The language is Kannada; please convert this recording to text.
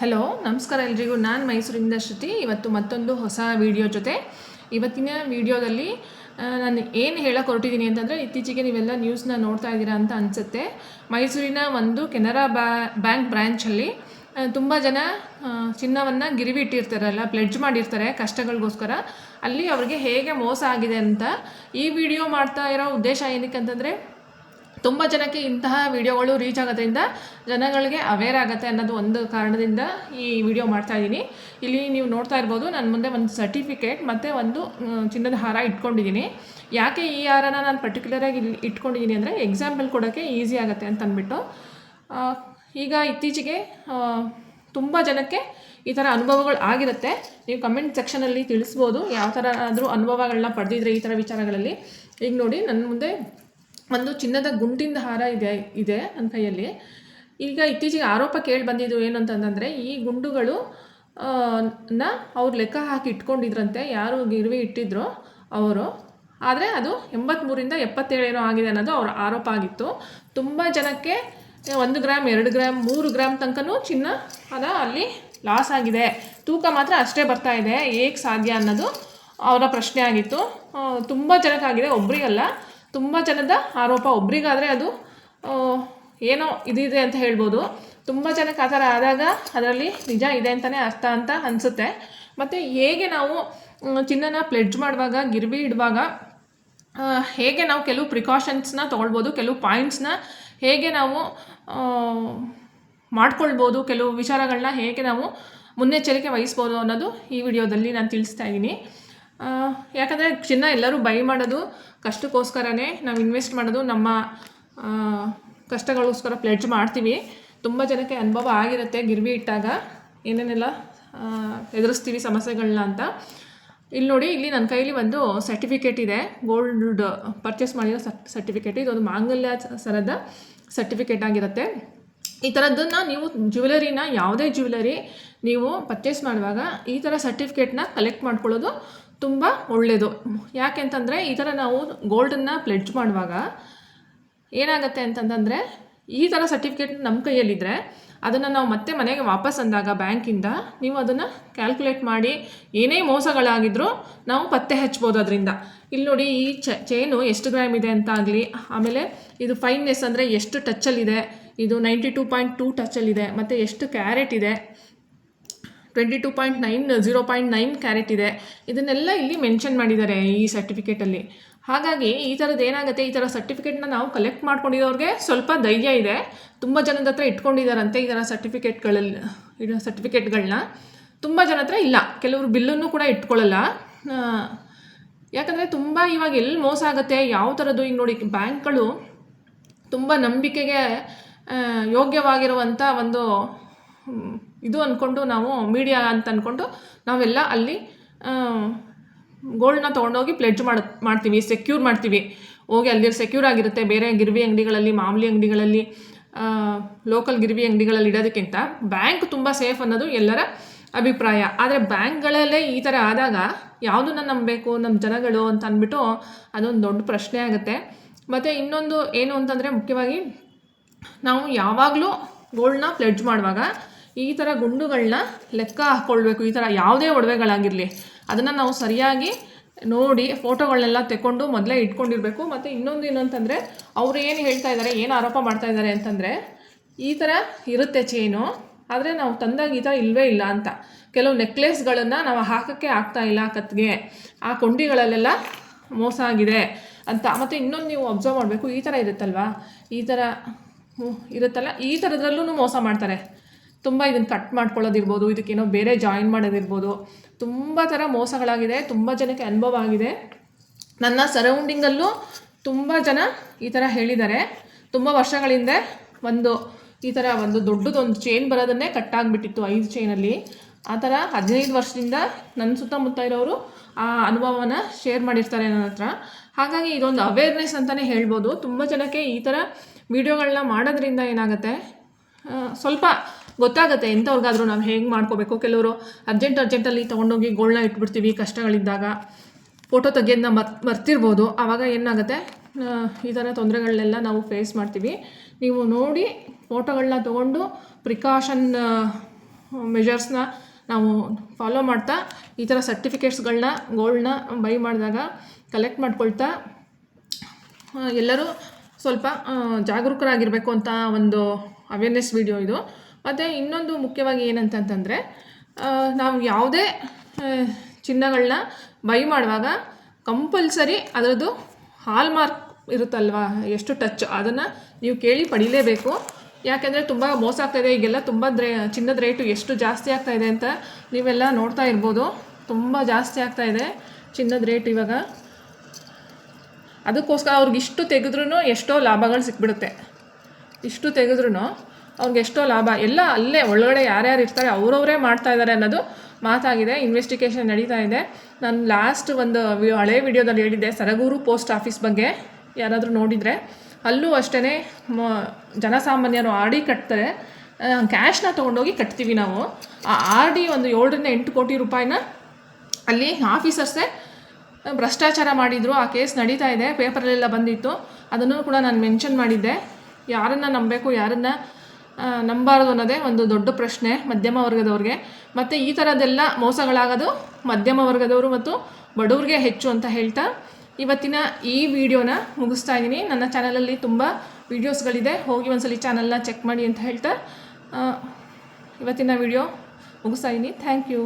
ಹಲೋ ನಮಸ್ಕಾರ ಎಲ್ರಿಗೂ. ನಾನು ಮೈಸೂರಿಂದ ಶ್ರುತಿ. ಇವತ್ತು ಮತ್ತೊಂದು ಹೊಸ ವಿಡಿಯೋ ಜೊತೆ. ಇವತ್ತಿನ ವಿಡಿಯೋದಲ್ಲಿ ನಾನು ಏನು ಹೇಳಕ್ಕೆ ಹೊರಟಿದ್ದೀನಿ ಅಂತಂದರೆ, ಇತ್ತೀಚೆಗೆ ನೀವೆಲ್ಲ ನ್ಯೂಸ್ನ ನೋಡ್ತಾ ಇದ್ದೀರಾ ಅಂತ ಅನಿಸುತ್ತೆ. ಮೈಸೂರಿನ ಒಂದು ಕೆನರಾ ಬ್ಯಾ ಬ್ಯಾಂಕ್ ಬ್ರ್ಯಾಂಚಲ್ಲಿ ತುಂಬ ಜನ ಚಿನ್ನವನ್ನು ಗಿರಿವಿ ಇಟ್ಟಿರ್ತಾರಲ್ಲ ಪ್ಲೆಡ್ಜ್ ಮಾಡಿರ್ತಾರೆ ಕಷ್ಟಗಳಿಗೋಸ್ಕರ. ಅಲ್ಲಿ ಅವ್ರಿಗೆ ಹೇಗೆ ಮೋಸ ಆಗಿದೆ ಅಂತ ಈ ವಿಡಿಯೋ ಮಾಡ್ತಾ ಇರೋ ಉದ್ದೇಶ ಏನಕ್ಕೆ ಅಂತಂದರೆ ತುಂಬ ಜನಕ್ಕೆ ಇಂತಹ ವಿಡಿಯೋಗಳು ರೀಚ್ ಆಗೋದ್ರಿಂದ ಜನಗಳಿಗೆ ಅವೇರ್ ಆಗುತ್ತೆ ಅನ್ನೋದು ಒಂದು ಕಾರಣದಿಂದ ಈ ವಿಡಿಯೋ ಮಾಡ್ತಾ ಇದ್ದೀನಿ. ಇಲ್ಲಿ ನೀವು ನೋಡ್ತಾ ಇರ್ಬೋದು ನನ್ನ ಮುಂದೆ ಒಂದು ಸರ್ಟಿಫಿಕೇಟ್ ಮತ್ತು ಒಂದು ಚಿನ್ನದ ಹಾರ ಇಟ್ಕೊಂಡಿದ್ದೀನಿ. ಯಾಕೆ ಈ ಹಾರನ ನಾನು ಪರ್ಟಿಕ್ಯುಲರಾಗಿ ಇಲ್ಲಿ ಇಟ್ಕೊಂಡಿದ್ದೀನಿ ಅಂದರೆ ಎಕ್ಸಾಂಪಲ್ ಕೊಡೋಕ್ಕೆ ಈಸಿ ಆಗುತ್ತೆ ಅಂತ ಅಂದ್ಬಿಟ್ಟು. ಈಗ ಇತ್ತೀಚೆಗೆ ತುಂಬ ಜನಕ್ಕೆ ಈ ಥರ ಅನುಭವಗಳು ಆಗಿರುತ್ತೆ. ನೀವು ಕಮೆಂಟ್ ಸೆಕ್ಷನಲ್ಲಿ ತಿಳಿಸ್ಬೋದು, ಯಾವ ಥರ ಆದರೂ ಅನುಭವಗಳನ್ನ ಪಡೆದಿದ್ರೆ ಈ ಥರ ವಿಚಾರಗಳಲ್ಲಿ. ಈಗ ನೋಡಿ ನನ್ನ ಮುಂದೆ ಒಂದು ಚಿನ್ನದ ಗುಂಡಿಂದ ಹಾರ ಇದೆ ಇದೆ ನನ್ನ ಕೈಯಲ್ಲಿ. ಈಗ ಇತ್ತೀಚೆಗೆ ಆರೋಪ ಕೇಳಿ ಬಂದಿದ್ದು ಏನು ಅಂತಂದರೆ, ಈ ಗುಂಡುಗಳು ನ ಅವ್ರು ಲೆಕ್ಕ ಹಾಕಿ ಇಟ್ಕೊಂಡಿದ್ರಂತೆ, ಯಾರು ಗಿರ್ವಿ ಇಟ್ಟಿದ್ರು ಅವರು. ಆದರೆ ಅದು ಎಂಬತ್ತ್ಮೂರಿಂದ ಎಪ್ಪತ್ತೇಳೇನೋ ಆಗಿದೆ ಅನ್ನೋದು ಅವ್ರ ಆರೋಪ ಆಗಿತ್ತು. ತುಂಬ ಜನಕ್ಕೆ ಒಂದು ಗ್ರಾಮ್ ಎರಡು ಗ್ರಾಮ್ ಮೂರು ಗ್ರಾಮ್ ತನಕನೂ ಚಿನ್ನ ಅದ ಅಲ್ಲಿ ಲಾಸ್ ಆಗಿದೆ. ತೂಕ ಮಾತ್ರ ಅಷ್ಟೇ ಬರ್ತಾ ಇದೆ ಏಕೆ ಸಾಧ್ಯ ಅನ್ನೋದು ಅವರ ಪ್ರಶ್ನೆ ಆಗಿತ್ತು. ತುಂಬ ಜನಕ್ಕಾಗಿದೆ ಒಬ್ರಿಗಲ್ಲ. ತುಂಬ ಜನದ ಆರೋಪ. ಒಬ್ರಿಗಾದರೆ ಅದು ಏನೋ ಇದಿದೆ ಅಂತ ಹೇಳ್ಬೋದು. ತುಂಬ ಜನಕ್ಕೆ ಆ ಥರ ಆದಾಗ ಅದರಲ್ಲಿ ನಿಜ ಇದೆ ಅಂತಲೇ ಅರ್ಥ ಅಂತ ಅನಿಸುತ್ತೆ. ಮತ್ತು ಹೇಗೆ ನಾವು ಚಿನ್ನನ ಪ್ಲೆಡ್ಜ್ ಮಾಡುವಾಗ, ಗಿರ್ವಿ ಇಡುವಾಗ ಹೇಗೆ ನಾವು ಕೆಲವು ಪ್ರಿಕಾಷನ್ಸ್ನ ತೊಗೊಳ್ಬೋದು, ಕೆಲವು ಪಾಯಿಂಟ್ಸ್ನ ಹೇಗೆ ನಾವು ಮಾಡ್ಕೊಳ್ಬೋದು, ಕೆಲವು ವಿಚಾರಗಳನ್ನ ಹೇಗೆ ನಾವು ಮುನ್ನೆಚ್ಚರಿಕೆ ವಹಿಸ್ಬೋದು ಅನ್ನೋದು ಈ ವಿಡಿಯೋದಲ್ಲಿ ನಾನು ತಿಳಿಸ್ತಾ ಇದ್ದೀನಿ. ಯಾಕಂದರೆ ಚಿನ್ನ ಎಲ್ಲರೂ ಬೈ ಮಾಡೋದು ಕಷ್ಟಕ್ಕೋಸ್ಕರನೇ ನಾವು ಇನ್ವೆಸ್ಟ್ ಮಾಡೋದು ನಮ್ಮ ಕಷ್ಟಗಳಿಗೋಸ್ಕರ ಪ್ಲೆಡ್ಜ್ ಮಾಡ್ತೀವಿ. ತುಂಬ ಜನಕ್ಕೆ ಅನುಭವ ಆಗಿರುತ್ತೆ ಗಿರ್ವಿ ಇಟ್ಟಾಗ. ಏನೇನೆಲ್ಲ ಎದುರಿಸ್ತೀವಿ ಸಮಸ್ಯೆಗಳನ್ನ ಅಂತ. ಇಲ್ಲಿ ನೋಡಿ, ಇಲ್ಲಿ ನನ್ನ ಕೈಲಿ ಒಂದು ಸರ್ಟಿಫಿಕೇಟ್ ಇದೆ. ಗೋಲ್ಡ್ ಪರ್ಚೇಸ್ ಮಾಡಿರೋ ಸರ್ಟಿಫಿಕೇಟ್ ಇದೊಂದು ಮಾಂಗಲ್ಯ ಸರದ ಸರ್ಟಿಫಿಕೇಟ್ ಆಗಿರುತ್ತೆ. ಈ ಥರದ್ದನ್ನು ನೀವು ಜ್ಯುವೆಲರಿನ ಯಾವುದೇ ಜ್ಯುವೆಲರಿ ನೀವು ಪರ್ಚೇಸ್ ಮಾಡುವಾಗ ಈ ಥರ ಸರ್ಟಿಫಿಕೇಟ್ನ ಕಲೆಕ್ಟ್ ಮಾಡ್ಕೊಳ್ಳೋದು ತುಂಬ ಒಳ್ಳೆಯದು ಯಾಕೆ ಅಂತಂದರೆ ಈ ಥರ ನಾವು ಗೋಲ್ಡನ್ನು ಪ್ಲೆಡ್ಜ್ ಮಾಡುವಾಗ ಏನಾಗುತ್ತೆ ಅಂತಂತಂದರೆ ಈ ಥರ ಸರ್ಟಿಫಿಕೇಟ್ ನಮ್ಮ ಕೈಯಲ್ಲಿದ್ದರೆ ಅದನ್ನು ನಾವು ಮತ್ತೆ ಮನೆಗೆ ವಾಪಸ್ ಅಂದಾಗ ಬ್ಯಾಂಕಿಂದ ನೀವು ಅದನ್ನು ಕ್ಯಾಲ್ಕುಲೇಟ್ ಮಾಡಿ ಏನೇ ಮೋಸಗಳಾಗಿದ್ದರೂ ನಾವು ಪತ್ತೆ ಹಚ್ಬೋದು ಅದರಿಂದ. ಇಲ್ಲಿ ನೋಡಿ ಈ ಚೈನು ಎಷ್ಟು ಗ್ರಾಮ್ ಇದೆ ಅಂತ ಆಗಲಿ, ಆಮೇಲೆ ಇದು ಫೈನ್ನೆಸ್ ಅಂದರೆ ಎಷ್ಟು ಟಚ್ಚಲ್ಲಿದೆ ಇದು ನೈಂಟಿ ಟೂ ಪಾಯಿಂಟ್ ಟೂ ಟಚ್ಚಲ್ಲಿದೆ ಮತ್ತು ಎಷ್ಟು ಕ್ಯಾರೆಟ್ ಇದೆ twenty two point nine zero point nine carat ಇದೆ. ಇದನ್ನೆಲ್ಲ ಇಲ್ಲಿ ಮೆನ್ಷನ್ ಮಾಡಿದ್ದಾರೆ ಈ ಸರ್ಟಿಫಿಕೇಟಲ್ಲಿ ಹಾಗಾಗಿ ಈ ಥರದ್ದು ಏನಾಗುತ್ತೆ? ಈ ಥರ ಸರ್ಟಿಫಿಕೇಟ್ನ ನಾವು ಕಲೆಕ್ಟ್ ಮಾಡ್ಕೊಂಡಿರೋರಿಗೆ ಸ್ವಲ್ಪ ಧೈರ್ಯ ಇದೆ. ತುಂಬ ಜನದ ಹತ್ರ ಇಟ್ಕೊಂಡಿದ್ದಾರಂತೆ ಈ ಥರ ಸರ್ಟಿಫಿಕೇಟ್ಗಳಲ್ಲಿ ಇಡೋ ಸರ್ಟಿಫಿಕೇಟ್ಗಳನ್ನ ತುಂಬ ಜನ ಹತ್ರ ಇಲ್ಲ. ಕೆಲವರು ಬಿಲ್ಲನ್ನು ಕೂಡ ಇಟ್ಕೊಳ್ಳಲ್ಲ. ಯಾಕಂದರೆ ತುಂಬ ಇವಾಗ ಎಲ್ಲಿ ಮೋಸ ಆಗುತ್ತೆ? ಯಾವ ಥರದ್ದು ಈಗ ನೋಡಿ ಬ್ಯಾಂಕ್ಗಳು ತುಂಬ ನಂಬಿಕೆಗೆ ಯೋಗ್ಯವಾಗಿರುವಂಥ ಒಂದು ಇದು ಅಂದ್ಕೊಂಡು ನಾವು ಮೀಡಿಯಾ ಅಂತ ಅಂದ್ಕೊಂಡು ನಾವೆಲ್ಲ ಅಲ್ಲಿ ಗೋಲ್ಡ್ನ ತೊಗೊಂಡೋಗಿ ಪ್ಲೆಡ್ಜ್ ಮಾಡ್, ಮಾಡ್ತೀವಿ ಸೆಕ್ಯೂರ್ ಮಾಡ್ತೀವಿ. ಹೋಗಿ ಅಲ್ಲಿ ಸೆಕ್ಯೂರ್ ಆಗಿರುತ್ತೆ. ಬೇರೆ ಗಿರ್ವಿ ಅಂಗಡಿಗಳಲ್ಲಿ, ಮಾಮೂಲಿ ಅಂಗಡಿಗಳಲ್ಲಿ ಲೋಕಲ್ ಗಿರ್ವಿ ಅಂಗಡಿಗಳಲ್ಲಿ ಇಡೋದಕ್ಕಿಂತ ಬ್ಯಾಂಕ್ ತುಂಬ ಸೇಫ್ ಅನ್ನೋದು ಎಲ್ಲರ ಅಭಿಪ್ರಾಯ. ಆದರೆ ಬ್ಯಾಂಕ್ಗಳಲ್ಲೇ ಈ ಥರ ಆದಾಗ ಯಾವುದನ್ನ ನಂಬಬೇಕು ನಮ್ಮ ಜನಗಳು ಅಂತ ಅಂದ್ಬಿಟ್ಟು ಅದೊಂದು ದೊಡ್ಡ ಪ್ರಶ್ನೆ ಆಗುತ್ತೆ. ಮತ್ತು ಇನ್ನೊಂದು ಏನು ಅಂತಂದರೆ ಮುಖ್ಯವಾಗಿ ನಾವು ಯಾವಾಗಲೂ ಗೋಲ್ಡ್ನ ಪ್ಲೆಡ್ಜ್ ಮಾಡುವಾಗ ಈ ಥರ ಗುಂಡುಗಳನ್ನ ಲೆಕ್ಕ ಹಾಕ್ಕೊಳ್ಬೇಕು ಈ ಥರ ಯಾವುದೇ ಒಡವೆಗಳಾಗಿರಲಿ. ಅದನ್ನು ನಾವು ಸರಿಯಾಗಿ ನೋಡಿ ಫೋಟೋಗಳನ್ನೆಲ್ಲ ತೆಕ್ಕೊಂಡು ಮೊದಲೇ ಇಟ್ಕೊಂಡಿರಬೇಕು. ಮತ್ತು ಇನ್ನೊಂದು ಏನು ಅವರು ಏನು ಹೇಳ್ತಾ ಇದ್ದಾರೆ ಏನು ಆರೋಪ ಮಾಡ್ತಾ ಇದ್ದಾರೆ ಅಂತಂದರೆ, ಈ ಥರ ಇರುತ್ತೆ ಚೈನು ಆದರೆ ನಾವು ತಂದಾಗ ಈ ಥರ ಇಲ್ಲವೇ ಇಲ್ಲ ಅಂತ. ಕೆಲವು ನೆಕ್ಲೆಸ್ಗಳನ್ನು ನಾವು ಹಾಕೋಕ್ಕೆ ಆಗ್ತಾ ಇಲ್ಲ ಕತ್ತಿಗೆ ಆ ಕೊಂಡಿಗಳಲ್ಲೆಲ್ಲ ಮೋಸ ಆಗಿದೆ ಅಂತ. ಮತ್ತು ಇನ್ನೊಂದು ನೀವು ಅಬ್ಸರ್ವ್ ಮಾಡಬೇಕು. ಈ ಥರ ಇರುತ್ತಲ್ವಾ? ಈ ಥರ ಇರುತ್ತಲ್ಲ? ಈ ಥರದ್ರಲ್ಲೂ ಮೋಸ ಮಾಡ್ತಾರೆ. ತುಂಬ ಇದನ್ನು ಕಟ್ ಮಾಡ್ಕೊಳ್ಳೋದಿರ್ಬೋದು, ಇದಕ್ಕೇನೋ ಬೇರೆ ಜಾಯಿನ್ ಮಾಡೋದಿರ್ಬೋದು. ತುಂಬ ಥರ ಮೋಸಗಳಾಗಿದೆ, ತುಂಬ ಜನಕ್ಕೆ ಅನುಭವ ಆಗಿದೆ. ನನ್ನ ಸರೌಂಡಿಂಗಲ್ಲೂ ತುಂಬ ಜನ ಈ ಥರ ಹೇಳಿದ್ದಾರೆ. ತುಂಬ ವರ್ಷಗಳಿಂದ ಒಂದು ಈ ಥರ ಒಂದು ದೊಡ್ಡದೊಂದು ಚೈನ್ ಬರೋದನ್ನೇ ಕಟ್ಟಾಗಿಬಿಟ್ಟಿತ್ತು ಐದು ಚೈನಲ್ಲಿ ಆ ಥರ ಹದಿನೈದು ವರ್ಷದಿಂದ ನನ್ನ ಸುತ್ತಮುತ್ತ ಇರೋರು ಆ ಅನುಭವನ ಶೇರ್ ಮಾಡಿರ್ತಾರೆ ನನ್ನ ಹತ್ರ. ಹಾಗಾಗಿ ಇದೊಂದು ಅವೇರ್ನೆಸ್ ಅಂತಲೇ ಹೇಳ್ಬೋದು. ತುಂಬ ಜನಕ್ಕೆ ಈ ಥರ ವೀಡಿಯೋಗಳನ್ನ ಮಾಡೋದ್ರಿಂದ ಏನಾಗುತ್ತೆ? ಸ್ವಲ್ಪ ಗೊತ್ತಾಗುತ್ತೆ ಎಂಥವ್ರಿಗಾದ್ರೂ ನಾವು ಹೇಗೆ ಮಾಡ್ಕೋಬೇಕು? ಕೆಲವರು ಅರ್ಜೆಂಟ್ ಅರ್ಜೆಂಟಲ್ಲಿ ತೊಗೊಂಡೋಗಿ ಗೋಲ್ಡ್ನ ಇಟ್ಬಿಡ್ತೀವಿ ಕಷ್ಟಗಳಿದ್ದಾಗ. ಫೋಟೋ ತೆಗೆಯೋದನ್ನ ಮರ್, ಮರ್ತಿರ್ಬೋದು. ಆವಾಗ ಏನಾಗುತ್ತೆ? ಈ ಥರ ತೊಂದರೆಗಳನ್ನೆಲ್ಲ ನಾವು ಫೇಸ್ ಮಾಡ್ತೀವಿ. ನೀವು ನೋಡಿ ಫೋಟೋಗಳನ್ನ ತೊಗೊಂಡು ಪ್ರಿಕಾಷನ್ ಮೆಷರ್ಸ್ನ ನಾವು ಫಾಲೋ ಮಾಡ್ತಾ, ಈ ಥರ ಸರ್ಟಿಫಿಕೇಟ್ಸ್ಗಳನ್ನ ಗೋಲ್ಡ್ನ ಬೈ ಮಾಡಿದಾಗ ಕಲೆಕ್ಟ್ ಮಾಡ್ಕೊಳ್ತಾ ಎಲ್ಲರೂ ಸ್ವಲ್ಪ ಜಾಗರೂಕರಾಗಿರಬೇಕು ಅಂತ ಒಂದು ಅವೇರ್ನೆಸ್ ವಿಡಿಯೋ ಇದು. ಮತ್ತು ಇನ್ನೊಂದು ಮುಖ್ಯವಾಗಿ ಏನಂತಂತಂದರೆ ನಾವು ಯಾವುದೇ ಚಿನ್ನಗಳನ್ನ ಬೈ ಮಾಡುವಾಗ ಕಂಪಲ್ಸರಿ ಅದರದ್ದು ಹಾಲ್ ಮಾರ್ಕ್ ಇರುತ್ತಲ್ವಾ, ಎಷ್ಟು ಟಚ್ ಅದನ್ನು ನೀವು ಕೇಳಿ ಪಡೀಲೇಬೇಕು. ಯಾಕೆಂದರೆ ತುಂಬ ಮೋಸ ಆಗ್ತಾಯಿದೆ, ಈಗೆಲ್ಲ ತುಂಬ ದ್ರೆ, ಚಿನ್ನದ ರೇಟು ಎಷ್ಟು ಜಾಸ್ತಿ ಆಗ್ತಾ ಇದೆ ಅಂತ ನೀವೆಲ್ಲ ನೋಡ್ತಾ ಇರ್ಬೋದು. ತುಂಬ ಜಾಸ್ತಿ ಆಗ್ತಾಯಿದೆ ಚಿನ್ನದ ರೇಟ್ ಇವಾಗ. ಅದಕ್ಕೋಸ್ಕರ ಅವ್ರಿಗೆ ಇಷ್ಟು ತೆಗೆದ್ರೂ ಎಷ್ಟೋ ಲಾಭಗಳು ಸಿಕ್ಬಿಡುತ್ತೆ. ಇಷ್ಟು ತೆಗೆದ್ರೂ ಅವ್ರಿಗೆ ಎಷ್ಟೋ ಲಾಭ. ಎಲ್ಲ ಅಲ್ಲೇ ಒಳಗಡೆ ಯಾರ್ಯಾರು ಇರ್ತಾರೆ, ಅವರವರೇ ಮಾಡ್ತಾ ಇದ್ದಾರೆ ಅನ್ನೋದು ಮಾತಾಗಿದೆ ಇನ್ವೆಸ್ಟಿಗೇಷನ್ ನಡೀತಾ ಇದೆ. ನಾನು ಲಾಸ್ಟ್ ಒಂದು ಹಳೆ ವಿಡಿಯೋದಲ್ಲಿ ಹೇಳಿದ್ದೆ, ಸರಗೂರು ಪೋಸ್ಟ್ ಆಫೀಸ್ ಬಗ್ಗೆ. ಯಾರಾದರೂ ನೋಡಿದರೆ, ಅಲ್ಲೂ ಅಷ್ಟೇ ಜನಸಾಮಾನ್ಯರು ಆರ್ ಡಿ ಕಟ್ತಾರೆ. ಕ್ಯಾಶ್ನ ತೊಗೊಂಡೋಗಿ ಕಟ್ತೀವಿ ನಾವು. ಆ ಆರ್ ಡಿ ಒಂದು ಏಳರಿಂದ ಎಂಟು ಕೋಟಿ ರೂಪಾಯಿನ ಅಲ್ಲಿ ಆಫೀಸರ್ಸೇ ಭ್ರಷ್ಟಾಚಾರ ಮಾಡಿದರು. ಆ ಕೇಸ್ ನಡೀತಾ ಇದೆ ಪೇಪರಲ್ಲೆಲ್ಲ ಬಂದಿತ್ತು. ಅದನ್ನು ಕೂಡ ನಾನು ಮೆನ್ಷನ್ ಮಾಡಿದ್ದೆ. ಯಾರನ್ನು ನಂಬಬೇಕು, ಯಾರನ್ನು ನಂಬಾರ್ದು ಅನ್ನೋದೇ ಒಂದು ದೊಡ್ಡ ಪ್ರಶ್ನೆ ಮಧ್ಯಮ ವರ್ಗದವ್ರಿಗೆ. ಮತ್ತು ಈ ಥರದ್ದೆಲ್ಲ ಮೋಸಗಳಾಗೋದು ಮಧ್ಯಮ ವರ್ಗದವರು ಮತ್ತು ಬಡವ್ರಿಗೆ ಹೆಚ್ಚು ಅಂತ ಹೇಳ್ತಾ ಇವತ್ತಿನ ಈ ವಿಡಿಯೋನ ಮುಗಿಸ್ತಾ ಇದ್ದೀನಿ. ನನ್ನ ಚಾನಲಲ್ಲಿ ತುಂಬ ವೀಡಿಯೋಸ್ಗಳಿದೆ. ಹೋಗಿ ಒಂದ್ಸಲಿ ಚಾನಲ್ನ ಚೆಕ್ ಮಾಡಿ ಅಂತ ಹೇಳ್ತಾ ಇವತ್ತಿನ ವಿಡಿಯೋ ಮುಗಿಸ್ತಾ ಇದ್ದೀನಿ. Thank you.